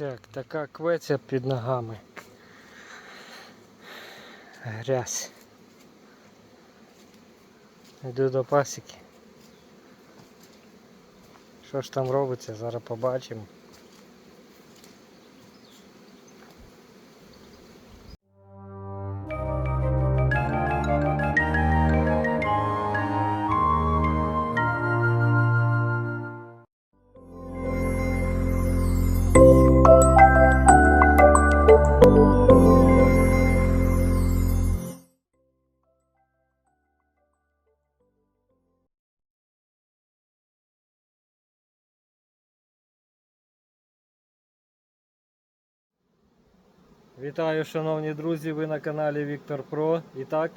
Так, така квеця під ногами. Грязь. Йду до пасіки. Що ж там робиться, зараз побачимо. Вітаю, шановні друзі! Ви на каналі Віктор Про. І так,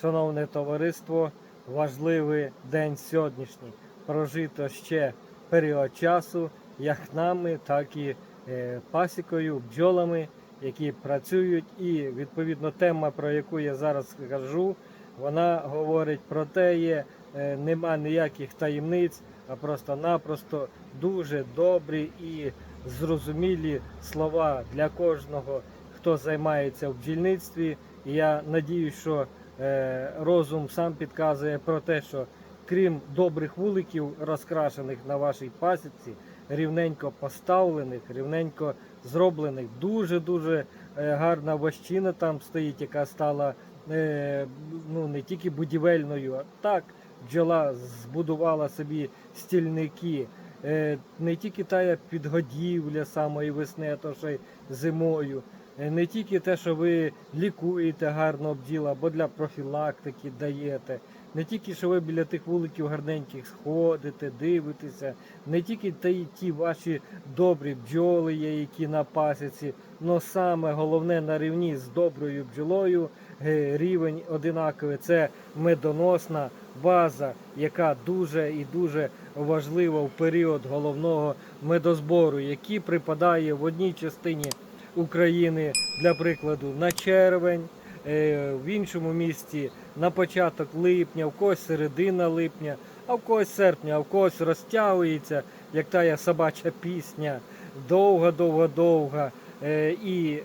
шановне товариство, важливий день сьогоднішній. Прожито ще період часу, як нами, так і е, пасікою, бджолами, які працюють. І відповідно тема, про яку я зараз кажу, вона говорить про те, є, е, нема ніяких таємниць, а просто-напросто дуже добрі і зрозумілі слова для кожного хто займається в бджільництві. І я надію, що е, розум сам підказує про те, що крім добрих вуликів, розкрашених на вашій пасіці, рівненько поставлених, рівненько зроблених, дуже-дуже е, гарна вощина там стоїть, яка стала е, ну, не тільки будівельною, а так бджола збудувала собі стільники. Е, не тільки та підгодівля самої весни, а то що й зимою. Не тільки те, що ви лікуєте гарно бджіл, або для профілактики даєте, не тільки, що ви біля тих вуликів гарненьких сходите, дивитеся, не тільки ті, ті ваші добрі бджоли є, які на пасіці, але саме головне на рівні з доброю бджолою е, рівень одинаковий. Це медоносна база, яка дуже і дуже важлива в період головного медозбору, який припадає в одній частині. України, для прикладу, на червень, в іншому місті на початок липня, в когось середина липня, а в когось серпня, а в когось розтягується, як тая собача пісня, довга-довга-довга. Е, І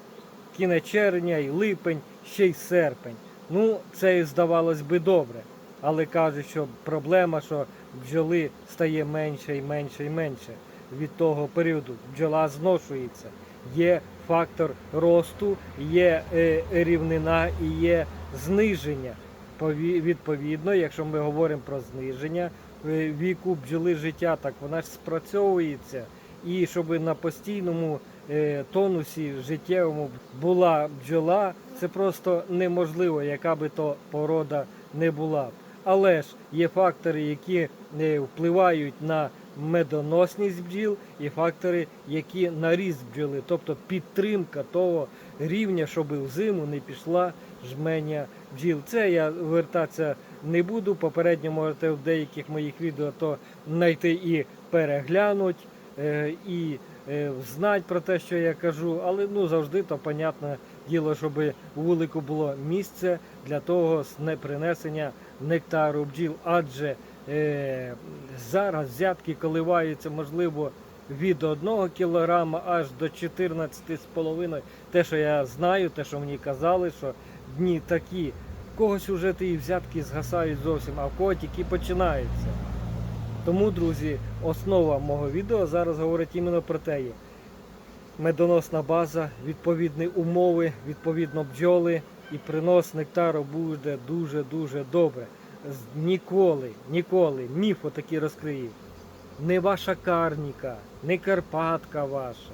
кінець червня, і липень, ще й серпень. Ну, це і здавалось би добре. Але кажуть, що проблема, що бджоли стає менше і менше і менше від того періоду. Бджола зношується. Є фактор росту, є е, рівнина і є зниження. Пові- Відповідно, якщо ми говоримо про зниження е, віку бджоли життя, так вона ж спрацьовується. І щоб на постійному е, тонусі життєвому була бджола, це просто неможливо, яка би то порода не була. Але ж є фактори, які впливають на медоносність бджіл і фактори, які на ріст бджоли, тобто підтримка того рівня, щоб взиму не пішла жменя бджіл. Це я вертатися не буду. Попередньо можете в деяких моїх відео то знайти і переглянуть, е, і е, знати про те, що я кажу, але ну завжди то понятне діло, щоб у вулику було місце для того с- не принесення нектару бджіл, адже зараз взятки коливаються, можливо, від 1 кг аж до 14,5 Те, що я знаю, те, що мені казали, що дні такі. В когось вже ті взятки згасають зовсім, а в кого тільки починаються. Тому, друзі, основа мого відео зараз говорить іменно про те. є. Медоносна база, відповідні умови, відповідно бджоли і принос нектару буде дуже-дуже добре. Ніколи, ніколи міф отакий розкрию. Не ваша карніка, не Карпатка ваша,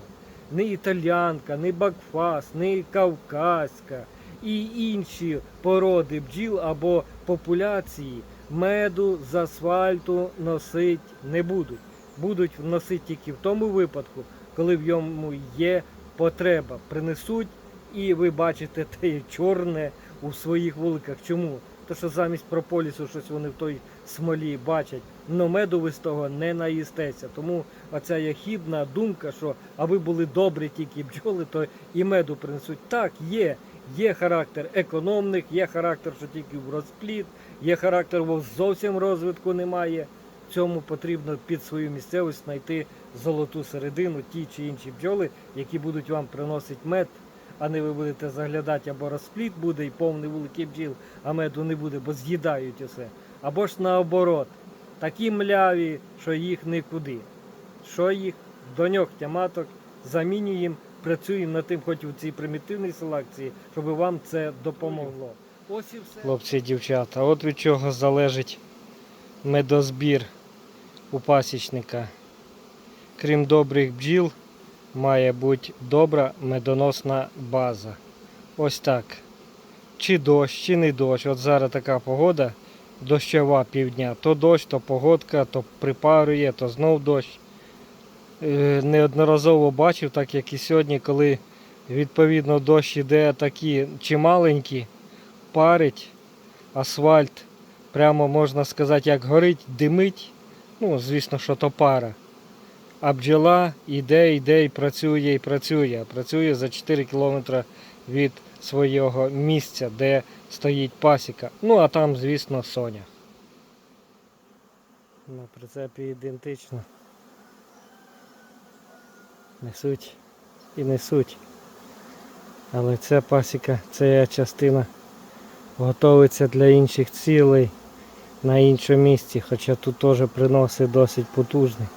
не італянка, не Бакфас, не Кавказька і інші породи бджіл або популяції меду з асфальту носить не будуть. Будуть носити тільки в тому випадку, коли в ньому є потреба. Принесуть і ви бачите те чорне у своїх вуликах. Чому? То що замість прополісу щось вони в той смолі бачать, но меду ви з того не наїстеся. Тому оця є хібна думка, що аби були добрі тільки бджоли, то і меду принесуть. Так, є. Є характер економних, є характер, що тільки в розпліт, є характер, бо зовсім розвитку немає. Цьому потрібно під свою місцевість знайти золоту середину, ті чи інші бджоли, які будуть вам приносити мед, а не ви будете заглядати, або розпліт буде і повний вуликий бджіл, а меду не буде, бо з'їдають усе. Або ж наоборот, такі мляві, що їх нікуди. Що їх до ньогтя маток замінюємо, працюємо над тим, хоч у цій примітивній селекції, щоб вам це допомогло. Ось і все. Хлопці дівчата, от від чого залежить медозбір у пасічника. Крім добрих бджіл, має бути добра медоносна база. Ось так. Чи дощ, чи не дощ. От зараз така погода, дощова півдня. То дощ, то погодка, то припарує, то знов дощ. Е, Неодноразово бачив, так як і сьогодні, коли відповідно дощ іде такі чималенькі, парить асфальт, прямо можна сказати, як горить, димить. Ну, звісно, що то пара. А бджола йде, йде і працює, і працює. Працює за 4 кілометри від свого місця, де стоїть пасіка. Ну, а там, звісно, Соня. На прицепі ідентично. Несуть і несуть. Але ця пасіка, ця частина готовиться для інших цілей на іншому місці, хоча тут теж приносить досить потужний.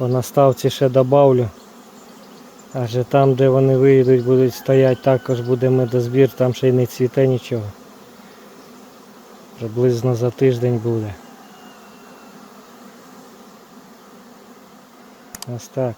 По наставці ще добавлю. Адже там, де вони вийдуть, будуть стояти, також буде медозбір, там ще й не цвіте нічого. Приблизно за тиждень буде. Ось так.